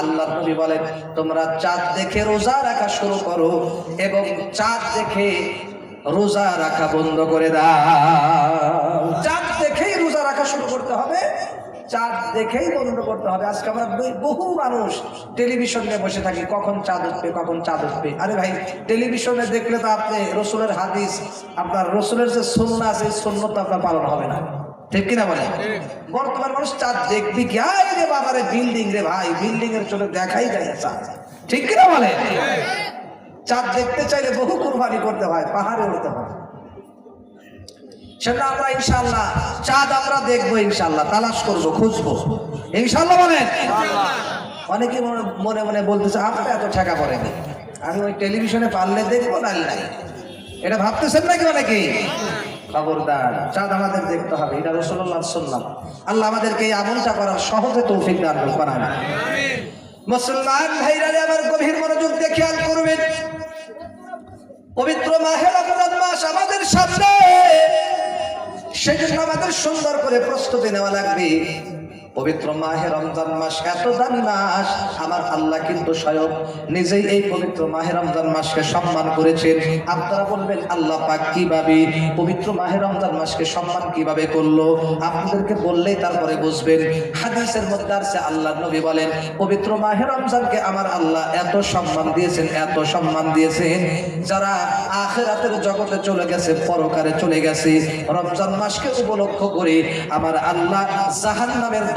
আল্লাহ নবী বলেন, তোমরা চাঁদ দেখে রোজা রাখা শুরু করো এবং চাঁদ দেখে রোজা রাখা বন্ধ করে দাও। চাঁদ দেখেই রোজা রাখা শুরু করতে হবে, চাঁদ দেখেই বন্ধ করতে হবে। আজকে আমরা বহু মানুষ টেলিভিশনে বসে থাকি, কখন চাঁদ উঠবে, কখন চাঁদ উঠবে। আরে ভাই, টেলিভিশনে দেখলে তো আপনি রসুলের হাদিস, আপনার রসুলের যে সুন্না আছে এই সুন্নত তো আপনার পালন হবে না। ঠিক কিনা বলে? বর্তমান মানুষ চাঁদ দেখবি কি? আয় রে বাবারে বিল্ডিং রে ভাই বিল্ডিং এর চলে দেখাই যায় চাঁদ। ঠিক কিনা বলে? চাঁদ দেখতে চাইলে বহু কুরবানি করতে হয়, পাহাড়ে উঠতে হয়। সেটা আমরা ইনশাল্লাহ চাঁদ আমরা দেখব ইনশাল্লাহ তালাশ করব, খুঁজবো। ইনশাল্লাহ বলেন অনেকে মনে- মনে বলতেছে আপনার এত ঠেকা পড়েনি। আমি ওই টেলিভিশনে পারলে দেখব না নাই। এটা ভাবতেছেন নাকি অনেকে খবরদার। চাঁদ আমাদের দেখতে হবে, এটা রসল্লাহ শুনলাম আল্লাহ আমাদেরকে এই আমলটা করার সহজে তৌফিক দান করান। মুসলমান ভাইরা আমার গভীর মনোযোগ দিয়ে খেয়াল করবেন। পবিত্র মাহে রমজান মাস আমাদের সামনে। সেজন্য আমাদের সুন্দর করে প্রস্তুতি নেওয়া লাগবে। পবিত্র মাহে রমজান মাস এত দামি মাস, আমার আল্লাহ কিন্তু স্বয়ং নিজেই এই পবিত্র মাহে রমজান মাসকে সম্মান করেছেন। আপনারা বলবেন, আল্লাহ পাক কীভাবে পবিত্র মাহে রমজান মাসকে সম্মান কীভাবে করল? আপনাদেরকে বললেই তারপরে বুঝবেন। হাদিসের মধ্যে আছে আল্লাহ নবী বলেন, পবিত্র মাহে রমজানকে আমার আল্লাহ এত সম্মান দিয়েছেন, এত সম্মান দিয়েছেন, যারা আখেরাতের জগতে চলে গেছে, পরকারে চলে গেছে, রমজান মাসকে উপলক্ষ করে আমার আল্লাহ জাহান নামের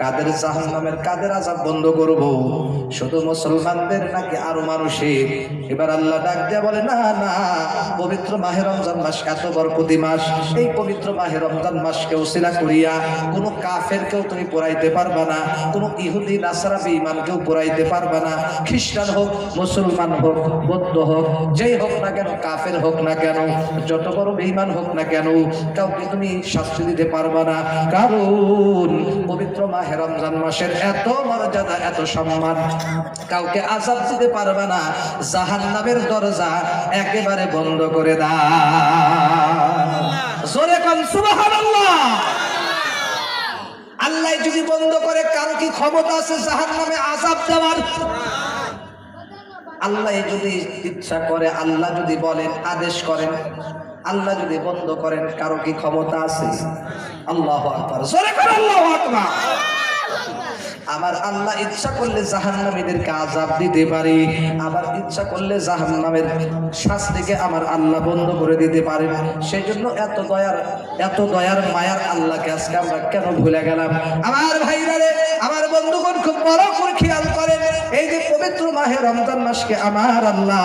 কাদের জাহান নামের কাদের আজাব বন্ধ করব? শুধু মুসলমানদের নাকি আরও মানুষের? এবার আল্লাহ ডাক দেয়া বলে, না না, পবিত্র মাহে রমজান মাস এত বরকতি মাস। এই পবিত্র মাহে রমজান মাসকে ওসিলা করিয়া কোনো কাফের কেউ তুমি পড়াইতে পারবা না, কোনো ইহুদি নাসারা বেঈমান কেউ পড়াইতে পারবা না। খ্রিস্টান হোক, মুসলমান হোক, বৌদ্ধ হোক, যেই হোক না কেন, কাফের হোক না কেন, যত বড় বেঈমান হোক না কেন, কাউকে তুমি শাস্তি দিতে পারবা না। কারণ পবিত্র মাহে রমজান মাসের এত মর্যাদা, এত সম্মান। কাউকে আজাব দিতে পারবে না জাহান নামের দরজা একেবারে বন্ধ করে দা আল্লাহ যদি বন্ধ করে, কারও কি ক্ষমতা আছে জাহান নামে আজাব দেওয়ার? আল্লাহ যদি ইচ্ছা করে, আল্লাহ যদি বলেন, আদেশ করেন, আল্লাহ যদি বন্ধ করেন, কারও কি ক্ষমতা আছে? আল্লাহ আকবার। জোরে করে, আল্লাহ আকবার। আমার আল্লাহ ইচ্ছা করলে জাহান্নামীদেরকে আজাব দিতে পারে, আবার ইচ্ছা করলে জাহান্নামের শাস্তিকে আমার আল্লাহ বন্ধ করে দিতে পারে। সেই জন্য এত দয়ার এত দয়ার মায়ার আল্লাহকে আজকে আমরা কেন ভুলে গেলাম? আমার ভাইরা আমার বন্ধুগণ খুব বড় করে খেয়াল করেন, এই যে পবিত্র মাহে রমজান মাসকে আমার আল্লাহ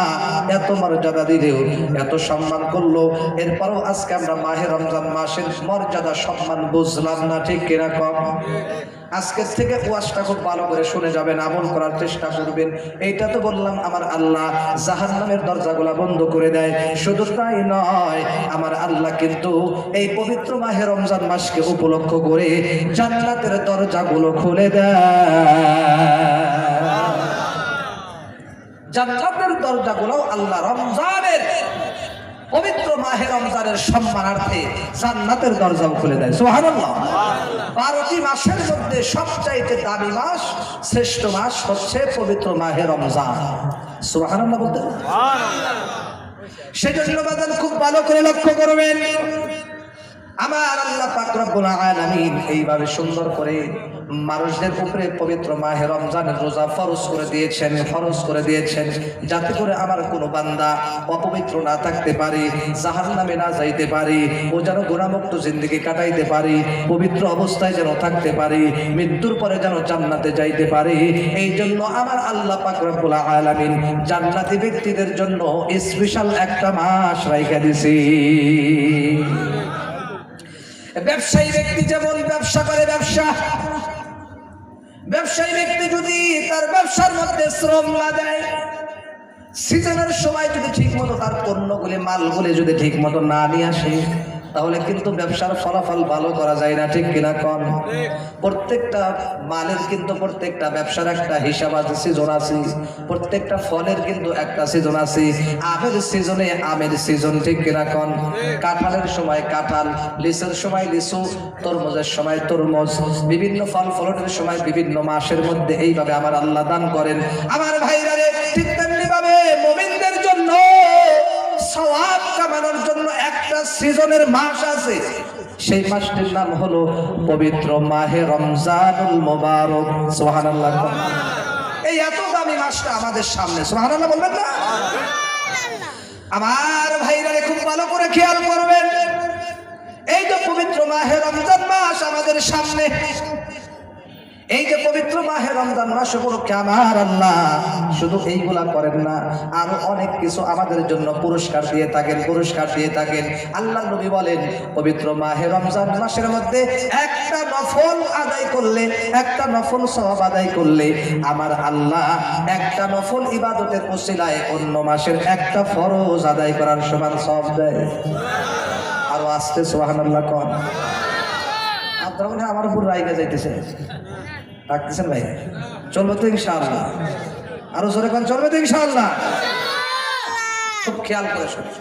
এত মর্যাদা দিলেও, এত সম্মান করল, এরপরও আজকে আমরা মাহে রমজান মাসের মর্যাদা, সম্মান বুঝলাম না, ঠিক কীরকম আজকের থেকে ওয়াজটা খুব ভালো করে শুনে যাবেন, আমল করার চেষ্টা করবেন। এইটা তো বললাম আমার আল্লাহ জাহান নামের দরজাগুলা বন্ধ করে দেয়। শুধু তাই নয়, আমার আল্লাহ কিন্তু এই পবিত্র মাহে রমজান মাসকে উপলক্ষ করে জান্নাতের দরজাগুলো খুলে দেয়। জান্নাতের দরজাগুলো আল্লাহ রমজানের পবিত্র মাহে রমজানের সম্মানার্থে জান্নাতের দরজাও খুলে দেয়। সুবহানাল্লাহ। বারোটি মাসের মধ্যে সবচাইতে দামি মাস শ্রেষ্ঠ মাস হচ্ছে পবিত্র মাহে রমজান। সুবহানাল্লাহ বলতে? সেজন্য খুব ভালো করে লক্ষ্য করবেন। আমার আল্লাহ পাক রব্বুল আলামিন এইভাবে সুন্দর করে মানুষদের উপরে পবিত্র মাহে রমজানের রোজা ফরজ করে দিয়েছেন, ফরজ করে দিয়েছেন। যাতে করে আমার কোনো বান্দা অপবিত্র না থাকতে পারে, জাহান্নামে না যাইতে পারে, ও যেন গুণামুক্ত জিন্দগি কাটাইতে পারে, পবিত্র অবস্থায় যেন থাকতে পারে, মৃত্যুর পরে যেন জান্নাতে যাইতে পারে। এই জন্য আমার আল্লাহ পাক রব্বুল আলামিন জান্নাতি ব্যক্তিদের জন্য স্পেশাল একটা মাস রাইখা দিছি। ব্যবসায়ী ব্যক্তি যেমন ব্যবসা করে ব্যবসা, ব্যবসায়ী ব্যক্তি যদি তার ব্যবসার মধ্যে শ্রম না দেয়, সিজনের সময় যদি ঠিক মতো তার পণ্যগুলি, মালগুলি যদি ঠিক মতো না নিয়ে আসে তাহলে কিন্তু ব্যবসার ফলাফল ভালো করা যায় না ঠিক কিনা কন? প্রত্যেকটা মালের কিন্তু প্রত্যেকটা ব্যবসার একটা হিসাব আছে সিজন আছে। প্রত্যেকটা ফলের কিন্তু একটা সিজন আছে। আমের সিজনে আমের সিজন ঠিক কিনা কন? কাঁঠালের সময় কাঁঠাল লিচুর সময় লিচু তরমুজের সময় তরমুজ বিভিন্ন ফল ফলনের সময় বিভিন্ন মাসের মধ্যে এইভাবে আমার আল্লাহ দান করেন। আমার ভাইরা ঠিক সিজনের মাস আছে। সেই মাসটির নাম হলো পবিত্র মাহে রমজানুল মোবারক। সোহানাল্লাহ এই এত দামি মাসটা আমাদের সামনে সোহানাল্লাহ বলবেন না? আমার ভাইরা খুব ভালো করে খেয়াল করবেন। এই তো পবিত্র মাহে রমজান মাস আমাদের সামনে এই যে পবিত্র মাহে রমজান মাস উপলক্ষে আমার আল্লাহ শুধু এইগুলা করেন না, আরও অনেক কিছু আমাদের জন্য পুরস্কার দিয়ে থাকেন, পুরস্কার দিয়ে থাকেন। আল্লাহ নবী বলেন, পবিত্র মাহে রমজান মাসের মধ্যে একটা নফল আদায় করলে, একটা নফল সওয়াব আদায় করলে আমার আল্লাহ একটা নফল ইবাদতের ওসিলায় অন্য মাসের একটা ফরজ আদায় করার সমান সব দেয়। আরও আসতে সোহানাল্লাহ কন? আপনারা আমার উপর রাইগা যাইতেছে রাখতেছেন ভাই। চলবে তো ইনশাআল্লাহ। আরও জোরে কোন, চলবে তো ইনশাআল্লাহ। খুব খেয়াল করে শুনে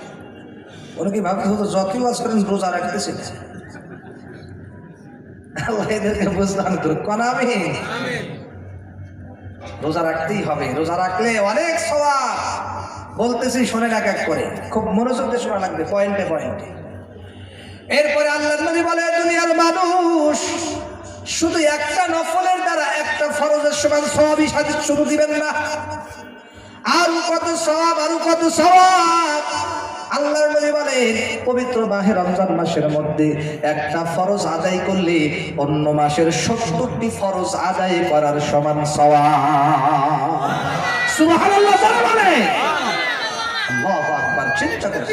ওরা কি ভাবতে হতো যতই ওয়াজ রোজা রাখতেছে আল্লাহ এদেরকে বুঝলাম তো। কোন আমি রোজা রাখতেই হবে। রোজা রাখলে অনেক সওয়াব। বলতেছি, শোনেন এক এক করে। খুব মনোযোগ দিয়ে শোনা লাগবে, পয়েন্টে পয়েন্টে। এরপরে আল্লাহ নবী বলে, দুনিয়ার মানুষ শুধু একটা নফলের দ্বারা একটা ফরজের সমান সবই সাথে শুরু দিবেন না। আরও কত সব আরও কত সব আল্লাহর নবী বলেন পবিত্র মাহে রমজান মাসের মধ্যে একটা ফরজ আদায় করলে অন্য মাসের সত্তরটি ফরজ আদায় করার সমান সওয়াব। সুবহানাল্লাহ বলে। আল্লাহু আকবার, চিন্তা করে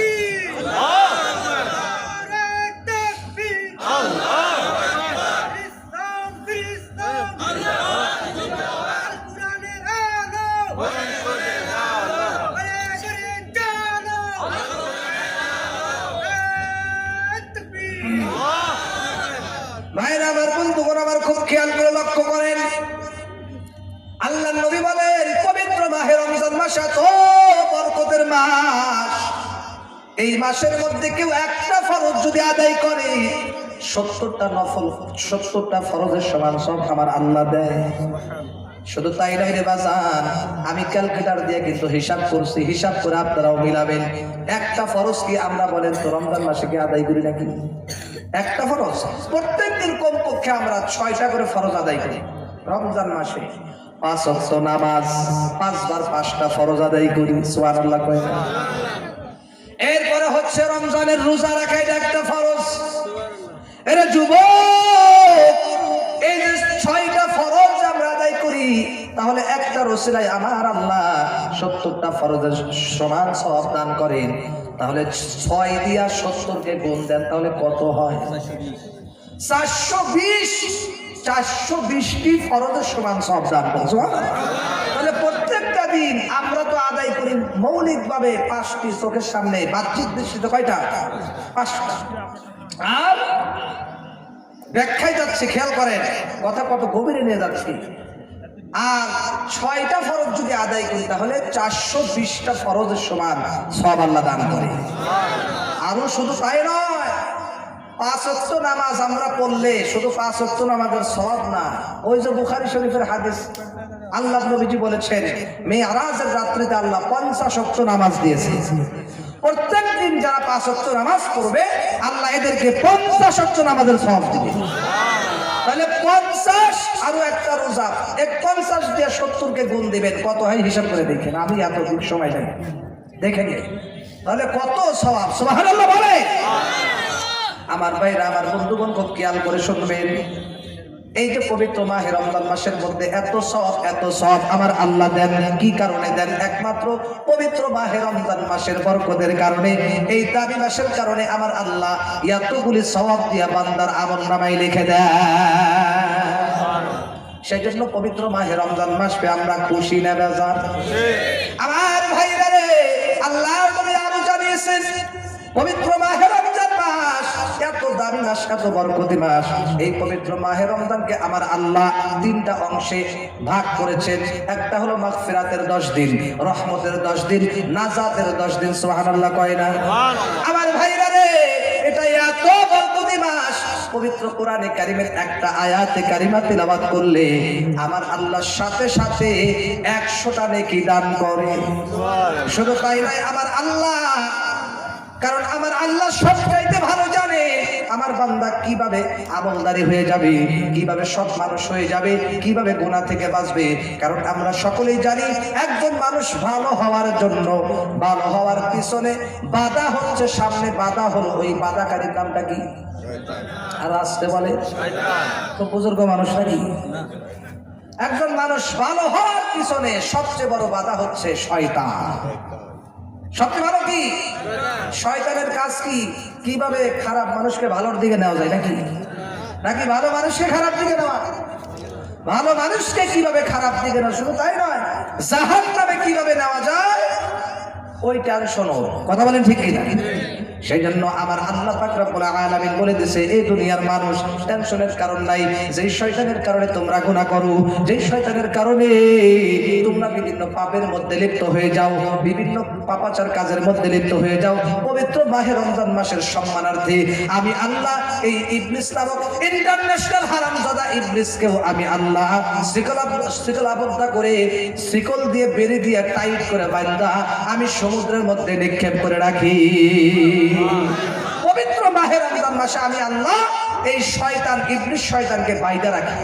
ভাইরা আমার আমার খুব খেয়াল করে লক্ষ্য করেন। আল্লাহ নবী বলেন, পবিত্র মাহে রমজান মাস এত বরকতের এই মাসের মধ্যে কেউ একটা ফরজ যদি আদায় করে, সত্তরটা নফল, সত্তরটা ফরজের সমান সব আমার আল্লাহ দেয়। শুধু তাই নয় রে বাজান, আমি ক্যালকুলেটার দিয়ে কিন্তু হিসাব করছি, হিসাব করে আপনারাও মিলাবেন। একটা ফরজ কি আমরা বলেন তো, রমজান মাসে কি আদায় করি নাকি? একটা ফরজ, প্রত্যেকদিন কমপক্ষে আমরা ছয়টা করে ফরজ আদায় করি, রমজান মাসে। পাঁচ অক্ষ নামাজ, পাঁচবার পাঁচটা ফরজ আদায় করি সোয়ার আল্লাহ এরপরে হচ্ছে রমজানের রোজা রাখা এটা একটা ফরজ। এরা যুবক! তাহলে একটা রসিলাই আমার আল্লাহ। সত্তরটা ফরজের সমান সব দান করেন। তাহলে ছয় দিয়া সত্তরকে গুণ দেন, তাহলে কত হয়? চারশো বিশ, চারশো বিশটি ফরজের সমান সব দান তাহলে প্রত্যেকটা দিন আমরা তো আদায় করি মৌলিকভাবে পাঁচটি চোখের সামনে, বাহ্যিক দৃষ্টিতে কয়টা? পাঁচটা। আর ব্যাখ্যায় যাচ্ছে, খেয়াল করেন, কথা কত গভীরে নিয়ে যাচ্ছি। আর ছয়টা ফরজ যদি আদায় করি, তাহলে চারশো বিশটা ফরজের সমান সব আল্লাহ দান করে। আরও শুধু তাই নয়, পাঁচ অক্ট নামাজ আমরা পড়লে শুধু পাঁচ অক্ট নামাজের সব না। ওই যে বুখারি শরীফের হাদিস, আল্লাহ নবীজি বলেছেন মেয়ে আরাজের রাত্রিতে আল্লাহ পঞ্চাশ অক্ট নামাজ দিয়েছে। প্রত্যেক দিন যারা পাঁচ অক্ট নামাজ পড়বে, আল্লাহ এদেরকে পঞ্চাশ অক্ট নামাজের সব দিবে। তাহলে পঞ্চাশ আরও একটা রোজা। এক পঞ্চাশ দিয়ে সত্তরকে গুণ দেবেন। কত হয়? হিসাব করে দেখেন। আমি এত দিন সময় নেই। দেখে নিন। তাহলে কত স্বভাব সবাই বলে আমার ভাইরা আমার বন্ধুগণ খুব খেয়াল করে শুনবেন। এই যে পবিত্র মাহে রমজান মাসের মধ্যে এত সব এত সব আমার আল্লাহ দেন কি কারণে দেন? একমাত্র পবিত্র মাহে রমজান মাসের বরকতের কারণে। এই দাবি মাসের কারণে আমার আল্লাহ এতগুলি সওয়াব দিয়া বান্দার আমল নামাই লিখে দেয় সেই জন্য পবিত্র মাহে রমজান মাস পেয়ে আমরা খুশি না বেজার। আমার ভাইরা আল্লাহ নবী আরও জানিয়েছেন পবিত্র মাহে রমজান মাস দামি মাস এত বরকতি মাস এই পবিত্র মাহে রমজানকে আমার আল্লাহ তিনটা অংশে ভাগ করেছেন। একটা হলো মাগফিরাতের দশ দিন রহমতের দশ দিন নাজাতের দশ দিন সুবহানাল্লাহ কয় না? আমার ভাইরা রে এটা এত বরকতি মাস পবিত্র কোরআনে কারিমের একটা আয়াতে কারিমা তিলাবাত করলে আমার আল্লাহর সাথে সাথে একশোটা নেকি দান করে। শুধু তাই নয় আমার আল্লাহ কারণ আমার আল্লাহ সবচাইতে ভালো জানে। আমার বান্দা কীভাবে আমলদারি হয়ে যাবে, কীভাবে সৎ মানুষ হয়ে যাবে, কীভাবে গোনা থেকে বাঁচবে। কারণ আমরা সকলেই জানি, একজন মানুষ ভালো হওয়ার জন্য, ভালো হওয়ার পিছনে বাধা হচ্ছে, সামনে বাধা হলো। ওই বাধাকারীর নামটা কি? আর আসতে বলে? তো বুজুর্গ মানুষ নাকি? একজন মানুষ ভালো হওয়ার পিছনে সবচেয়ে বড় বাধা হচ্ছে শয়তান। সবচেয়ে ভালো কি? শয়তানের কাজ কি? কীভাবে খারাপ মানুষকে ভালোর দিকে নেওয়া যায় নাকি? নাকি ভালো মানুষকে খারাপ দিকে নেওয়া? ভালো মানুষকে কীভাবে খারাপ দিকে নেওয়া? শুধু তাই নয় জাহান নামে কীভাবে নেওয়া যায়? ওইটা আর শোনো। কথা বলেন ঠিক কিনা? সেই জন্য আমার আল্লাহ পাক রব্বুল আলামিন বলে দিছে এই দুনিয়ার মানুষ টেনশনের কারণ নাই। যেই শয়তানের কারণে তোমরা গুনাহ করো, যেই শয়তানের কারণে তোমরা বিভিন্ন পাপের মধ্যে লিপ্ত হয়ে যাও, বিভিন্ন পাপাচার কাজের মধ্যে লিপ্ত হয়ে যাও। পবিত্র মাহে রমজান মাসের সম্মানার্থে আমি আল্লাহ এই ইবলিস নামক ইন্টারন্যাশনাল হারামজাদা ইবলিসকেও আমি আল্লাহ শিকল শিকল আবদ্ধ করে শিকল দিয়ে বেরিয়ে দিয়ে টাইট করে বান্ধা আমি সমুদ্রের মধ্যে নিক্ষেপ করে রাখি। পবিত্র মাহের রমজান মাসে আমি আল্লাহ এই শয়তান ইবলিস শয়তানকে বাইদা রাখি।